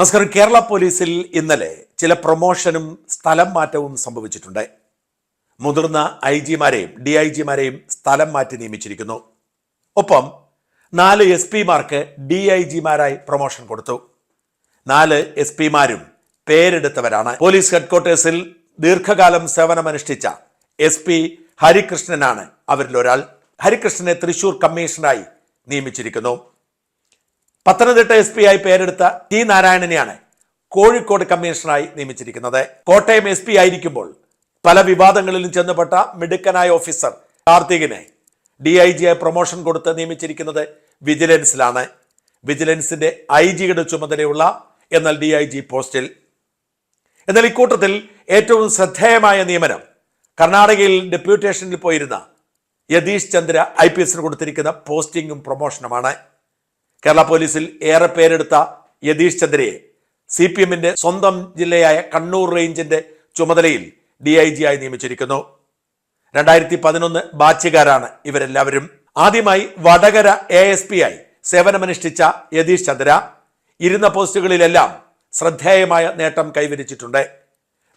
നമസ്കാരം. കേരള പോലീസിൽ ഇന്നലെ ചില പ്രൊമോഷനും സ്ഥലം മാറ്റവും സംഭവിച്ചിട്ടുണ്ട്. മുതിർന്ന ഐ ജിമാരെയും ഡി ഐ ജിമാരെയും സ്ഥലം മാറ്റി നിയമിച്ചിരിക്കുന്നു. ഒപ്പം നാല് എസ് പിമാർക്ക് ഡി ഐ ജിമാരായി പ്രൊമോഷൻ കൊടുത്തു. നാല് എസ് പിമാരും പേരെടുത്തവരാണ്. പോലീസ് ഹെഡ്ക്വാർട്ടേഴ്സിൽ ദീർഘകാലം സേവനമനുഷ്ഠിച്ച എസ് പി ഹരികൃഷ്ണനാണ് അവരിൽ ഒരാൾ ഹരികൃഷ്ണനെ തൃശൂർ കമ്മീഷണറായി നിയമിച്ചിരിക്കുന്നു. പത്തനംതിട്ട എസ് പി ആയി പേരെടുത്ത ടി നാരായണനെയാണ് കോഴിക്കോട് കമ്മീഷണറായി നിയമിച്ചിരിക്കുന്നത്. കോട്ടയം എസ് പി ആയിരിക്കുമ്പോൾ പല വിവാദങ്ങളിലും ചെന്നപ്പെട്ട മിടുക്കനായ ഓഫീസർ കാർത്തികിനെ ഡി ഐ ജിയായി പ്രൊമോഷൻ കൊടുത്ത് നിയമിച്ചിരിക്കുന്നത് വിജിലൻസിലാണ്. വിജിലൻസിന്റെ ഐ ജിയുടെ ചുമതലയുള്ള എന്നാൽ ഡി ഐ ജി പോസ്റ്റിൽ. എന്നാൽ ഇക്കൂട്ടത്തിൽ ഏറ്റവും ശ്രദ്ധേയമായ നിയമനം കർണാടകയിൽ ഡെപ്യൂട്ടേഷനിൽ പോയിരുന്ന യതീഷ് ചന്ദ്ര ഐ പി എസിന് കൊടുത്തിരിക്കുന്ന പോസ്റ്റിംഗും പ്രൊമോഷനുമാണ്. കേരള പോലീസിൽ ഏറെ പേരെടുത്ത യതീഷ് ചന്ദ്രയെ സി പി എമ്മിന്റെ സ്വന്തം ജില്ലയായ കണ്ണൂർ റേഞ്ചിന്റെ ചുമതലയിൽ ഡി ഐ ജി ആയി നിയമിച്ചിരിക്കുന്നു. രണ്ടായിരത്തി പതിനൊന്ന് ബാച്ചുകാരാണ് ഇവരെല്ലാവരും. ആദ്യമായി വടകര എ എസ് പി ആയി സേവനമനുഷ്ഠിച്ച യതീഷ് ചന്ദ്ര ഇരുന്ന പോസ്റ്റുകളിലെല്ലാം ശ്രദ്ധേയമായ നേട്ടം കൈവരിച്ചിട്ടുണ്ട്.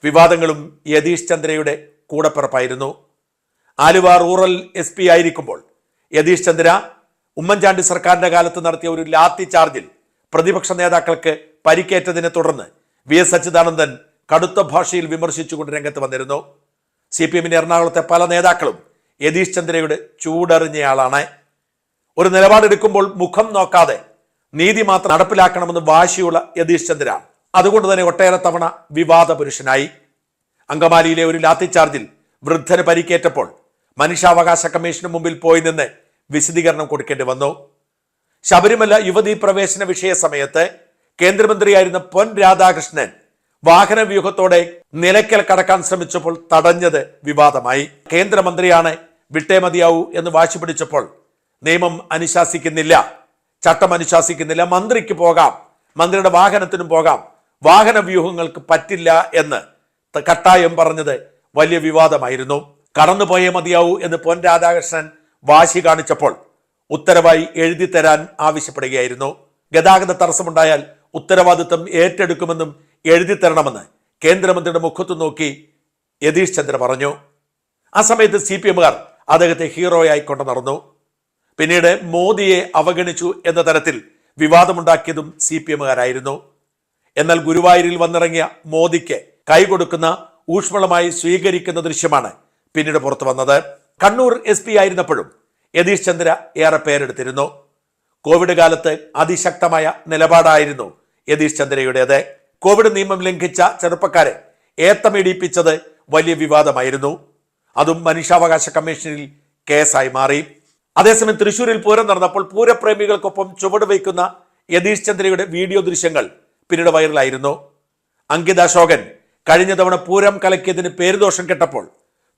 വിവാദങ്ങളും യതീഷ് ചന്ദ്രയുടെ കൂടപ്പിറപ്പായിരുന്നു. ആലുവ റൂറൽ എസ് പി ആയിരിക്കുമ്പോൾ യതീഷ് ചന്ദ്ര ഉമ്മൻചാണ്ടി സർക്കാരിന്റെ കാലത്ത് നടത്തിയ ഒരു ലാത്തി ചാർജിൽ പ്രതിപക്ഷ നേതാക്കൾക്ക് പരിക്കേറ്റതിനെ തുടർന്ന് വി എസ് അച്യുതാനന്ദൻ കടുത്ത ഭാഷയിൽ വിമർശിച്ചുകൊണ്ട് രംഗത്ത് വന്നിരുന്നു. സി പി എമ്മിന്റെ എറണാകുളത്തെ പല നേതാക്കളും യതീഷ് ചന്ദ്രയുടെ ചൂടറിഞ്ഞയാളാണ്. ഒരു നിലപാടെടുക്കുമ്പോൾ മുഖം നോക്കാതെ നീതി മാത്രം നടപ്പിലാക്കണമെന്ന് വാശിയുള്ള യതീഷ് ചന്ദ്ര അതുകൊണ്ട് തന്നെ ഒട്ടേറെ തവണ വിവാദ പുരുഷനായി. അങ്കമാലിയിലെ ഒരു ലാത്തിച്ചാർജിൽ വൃദ്ധന് പരിക്കേറ്റപ്പോൾ മനുഷ്യാവകാശ കമ്മീഷന് മുമ്പിൽ പോയി നിന്ന് വിശദീകരണം കൊടുക്കേണ്ടി വന്നു. ശബരിമല യുവതീ പ്രവേശന വിഷയ സമയത്ത് കേന്ദ്രമന്ത്രിയായിരുന്ന പൊൻ രാധാകൃഷ്ണൻ വാഹന വ്യൂഹത്തോടെ നിലയ്ക്കൽ കടക്കാൻ ശ്രമിച്ചപ്പോൾ തടഞ്ഞത് വിവാദമായി. കേന്ദ്രമന്ത്രിയാണ് വിട്ടേ മതിയാവൂ എന്ന് വാശി പിടിച്ചപ്പോൾ നിയമം അനുശാസിക്കുന്നില്ല. ചട്ടം അനുശാസിക്കുന്നില്ല. മന്ത്രിക്ക് പോകാം. മന്ത്രിയുടെ വാഹനത്തിനും പോകാം. വാഹന വ്യൂഹങ്ങൾക്ക് പറ്റില്ല എന്ന് കട്ടായം പറഞ്ഞത് വലിയ വിവാദമായിരുന്നു. കടന്നുപോയേ മതിയാവൂ എന്ന് പൊൻ രാധാകൃഷ്ണൻ വാശി കാണിച്ചപ്പോൾ ഉത്തരവായി എഴുതി തരാൻ ആവശ്യപ്പെടുകയായിരുന്നു. ഗതാഗത തടസ്സമുണ്ടായാൽ ഉത്തരവാദിത്തം ഏറ്റെടുക്കുമെന്നും എഴുതി തരണമെന്ന് കേന്ദ്രമന്ത്രിയുടെ മുഖത്ത് നോക്കി യതീഷ് ചന്ദ്ര പറഞ്ഞു. ആ സമയത്ത് സി പി എമ്മുകാർ അദ്ദേഹത്തെ ഹീറോയായി കൊണ്ടു നടന്നു. പിന്നീട് മോദിയെ അവഗണിച്ചു എന്ന തരത്തിൽ വിവാദമുണ്ടാക്കിയതും സി പി എമ്മുകാരായിരുന്നു. എന്നാൽ ഗുരുവായൂരിൽ വന്നിറങ്ങിയ മോദിക്ക് കൈകൊടുക്കുന്ന ഊഷ്മളമായി സ്വീകരിക്കുന്ന ദൃശ്യമാണ് പിന്നീട് പുറത്തു വന്നത് കണ്ണൂർ എസ് പി ആയിരുന്നപ്പോഴും യതീഷ് ചന്ദ്ര ഏറെ പേരെടുത്തിരുന്നു. കോവിഡ് കാലത്ത് അതിശക്തമായ നിലപാടായിരുന്നു യതീഷ് ചന്ദ്രയുടേത്. കോവിഡ് നിയമം ലംഘിച്ച ചെറുപ്പക്കാരെ ഏത്തമിടിപ്പിച്ചത് വലിയ വിവാദമായിരുന്നു. അതും മനുഷ്യാവകാശ കമ്മീഷനിൽ കേസായി മാറി. അതേസമയം തൃശൂരിൽ പൂരം നടന്നപ്പോൾ പൂരപ്രേമികൾക്കൊപ്പം ചുവട് വയ്ക്കുന്ന യതീഷ് ചന്ദ്രയുടെ വീഡിയോ ദൃശ്യങ്ങൾ പിന്നീട് വൈറലായിരുന്നു. അങ്കിത അശോകൻ കഴിഞ്ഞ തവണ പൂരം കലക്കിയതിന് പേരുദോഷം കെട്ടപ്പോൾ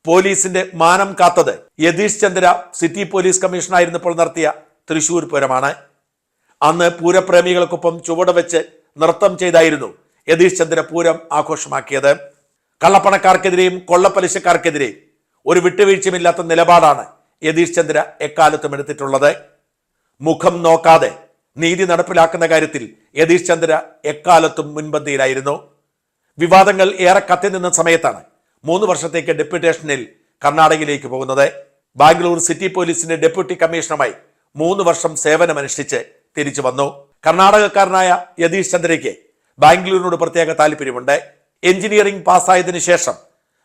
പോലീസിന്റെ മാനം കാത്തത് യതീഷ് ചന്ദ്ര സിറ്റി പോലീസ് കമ്മീഷണറായിരുന്നപ്പോൾ നടത്തിയ തൃശൂർ പൂരമാണ് അന്ന് പൂരപ്രേമികൾക്കൊപ്പം ചുവട് വെച്ച് നൃത്തം ചെയ്തായിരുന്നു യതീഷ് ചന്ദ്ര പൂരം ആഘോഷമാക്കിയത്. കള്ളപ്പണക്കാർക്കെതിരെയും കൊള്ളപ്പലിശക്കാർക്കെതിരെയും ഒരു വിട്ടുവീഴ്ചയുമില്ലാത്ത നിലപാടാണ് യതീഷ് ചന്ദ്ര എക്കാലത്തും എടുത്തിട്ടുള്ളത്. മുഖം നോക്കാതെ നീതി നടപ്പിലാക്കുന്ന കാര്യത്തിൽ യതീഷ് ചന്ദ്ര എക്കാലത്തും മുൻപന്തിയിലായിരുന്നു. വിവാദങ്ങൾ ഏറെ കത്തി നിന്ന സമയത്താണ് മൂന്ന് വർഷത്തേക്ക് ഡെപ്യൂട്ടേഷനിൽ കർണാടകയിലേക്ക് പോകുന്നത്. ബാംഗ്ലൂർ സിറ്റി പോലീസിന്റെ ഡെപ്യൂട്ടി കമ്മീഷണറായി മൂന്ന് വർഷം സേവനമനുഷ്ഠിച്ച് തിരിച്ചു വന്നു. കർണാടകക്കാരനായ യതീഷ് ചന്ദ്രയ്ക്ക് ബാംഗ്ലൂരിനോട് പ്രത്യേക താല്പര്യമുണ്ട്. എഞ്ചിനീയറിംഗ് പാസ്സായതിനു ശേഷം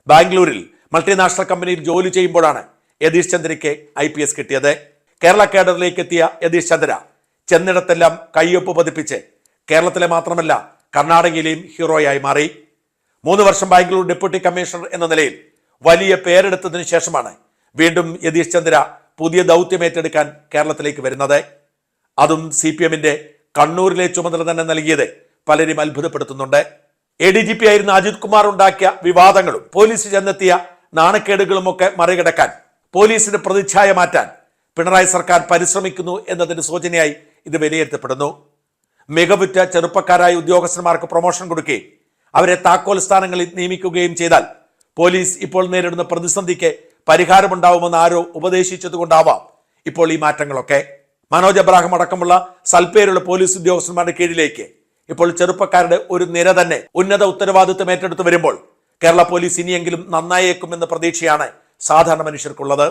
ബാംഗ്ലൂരിൽ മൾട്ടിനാഷണൽ കമ്പനിയിൽ ജോലി ചെയ്യുമ്പോഴാണ് യതീഷ് ചന്ദ്രയ്ക്ക് ഐ പി എസ് കിട്ടിയത്. കേരള കേഡറിലേക്ക് എത്തിയ യതീഷ് ചന്ദ്ര ചെന്നിടത്തെല്ലാം കയ്യൊപ്പ് പതിപ്പിച്ച് കേരളത്തിലെ മാത്രമല്ല കർണാടകയിലെയും ഹീറോയായി മാറി. മൂന്ന് വർഷം ബാംഗ്ലൂർ ഡെപ്യൂട്ടി കമ്മീഷണർ എന്ന നിലയിൽ വലിയ പേരെടുത്തതിനു ശേഷമാണ് വീണ്ടും യതീഷ് ചന്ദ്ര പുതിയ ദൗത്യം ഏറ്റെടുക്കാൻ കേരളത്തിലേക്ക് വരുന്നത്. അതും സി പി എമ്മിന്റെ കണ്ണൂരിലെ ചുമതല തന്നെ നൽകിയത് പലരും അത്ഭുതപ്പെടുത്തുന്നുണ്ട്. എ ഡി ജി പി ആയിരുന്ന അജിത് കുമാർ ഉണ്ടാക്കിയ വിവാദങ്ങളും പോലീസ് ചെന്നെത്തിയ നാണക്കേടുകളും ഒക്കെ മറികടക്കാൻ പോലീസിന്റെ പ്രതിച്ഛായ മാറ്റാൻ പിണറായി സർക്കാർ പരിശ്രമിക്കുന്നു എന്നതിന്റെ സൂചനയായി ഇത് വിലയിരുത്തപ്പെടുന്നു. മികവുറ്റ ചെറുപ്പക്കാരായ ഉദ്യോഗസ്ഥന്മാർക്ക് പ്രൊമോഷൻ കൊടുക്കുകയും അവരെ താക്കോൽ സ്ഥാനങ്ങളിൽ നിയമിക്കുകയും ചെയ്താൽ പോലീസ് ഇപ്പോൾ നേരിടുന്ന പ്രതിസന്ധിക്ക് പരിഹാരമുണ്ടാവുമെന്ന് ആരോ ഉപദേശിച്ചതുകൊണ്ടാവാം ഇപ്പോൾ ഈ മാറ്റങ്ങളൊക്കെ. മനോജ് അബ്രാഹം അടക്കമുള്ള സൽപ്പേരുള്ള പോലീസ് ഉദ്യോഗസ്ഥന്മാരുടെ കീഴിലേക്ക് ഇപ്പോൾ ചെറുപ്പക്കാരുടെ ഒരു നിര തന്നെ ഉന്നത ഉത്തരവാദിത്വം ഏറ്റെടുത്ത് വരുമ്പോൾ കേരള പോലീസ് ഇനിയെങ്കിലും നന്നായേക്കുമെന്ന പ്രതീക്ഷയാണ് സാധാരണ മനുഷ്യർക്കുള്ളത്.